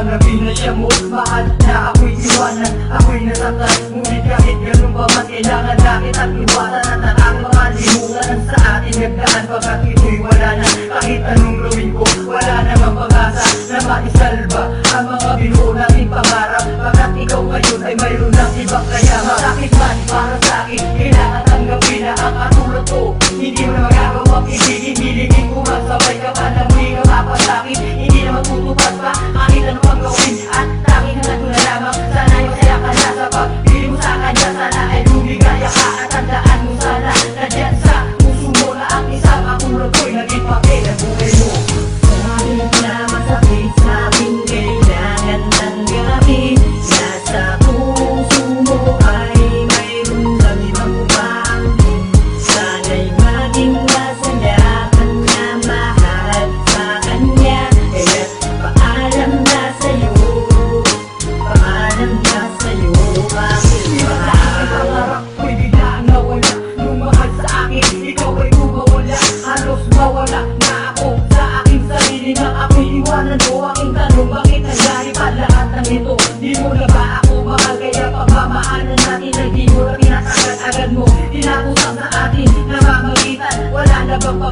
Alam na pinaya mo mahal na ako'y iwanan Ako'y nasaktan, ngunit kahit ganun pa man Kailangan nakit at iwanan at ang mga limungan Sa atin nagdaan. Pagkakita kahit ano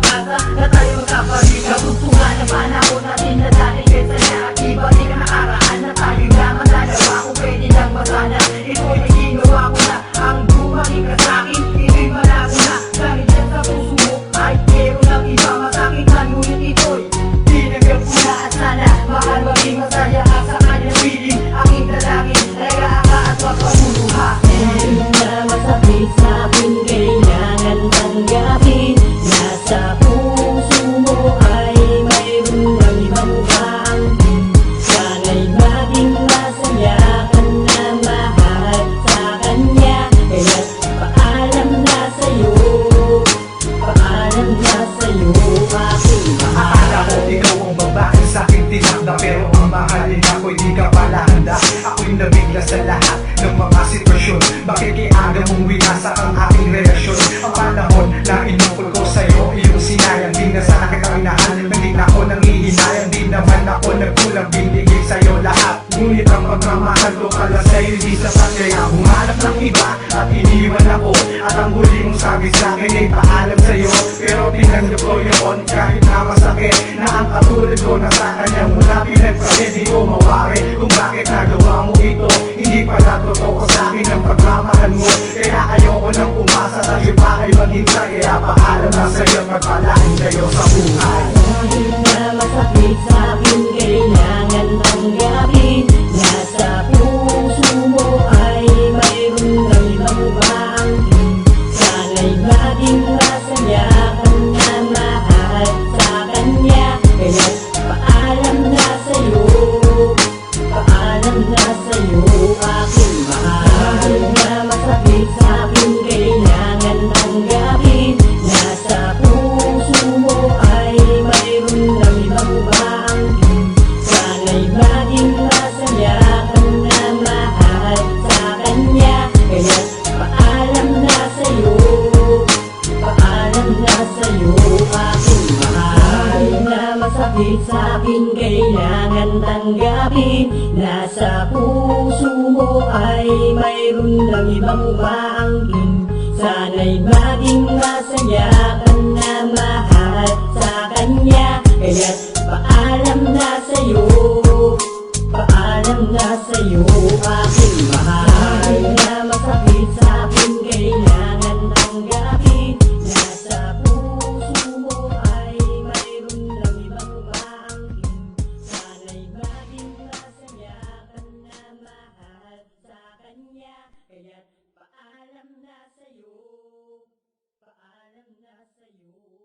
pag-asa na tayo magkapalitan Gusto nga na panahon natin na dati Kesa na ibalik ang nakaraan Na Akala ko ikaw ang babae sa aking tinakda Pero ang mahalin ako'y di ka pala handa Ako'y nabigla sa lahat ng mga sitwasyon. Bakit kiaga mong winasak ang aking relasyon? Ang panahon na inukol ko sa'yo Iyong sinayang di na sana kita inahan. Hindi na ako nangihinayang Di naman ako nagkulang Binigay sa'yo lahat Ngunit ang pagmamahal ko pala sa'yo Di sapat kaya humanap ng iba At iniwan ako. At ang huli mong sabi sa'kin ay paalam sa'yo. Pero tinanggap ko yun Kahit na masakit Na ang katulad ko na sa kanya. Mula pinagpalit di ko mawari Kung bakit nagawa mo ito. Hindi pala totoo sa akin ang pagmamahal mo. Kaya ayoko nang umasa Tayo pa ay maghintay Kaya paalam na sa'yo Magpalain kayo sa buhay masakit sa akin kailangan tanggapin Nasa puso mo ay mayroon ng ibang pangkin Sana'y maging masaya kaya, kaya't paalam na sa'yo, paalam na sa'yo.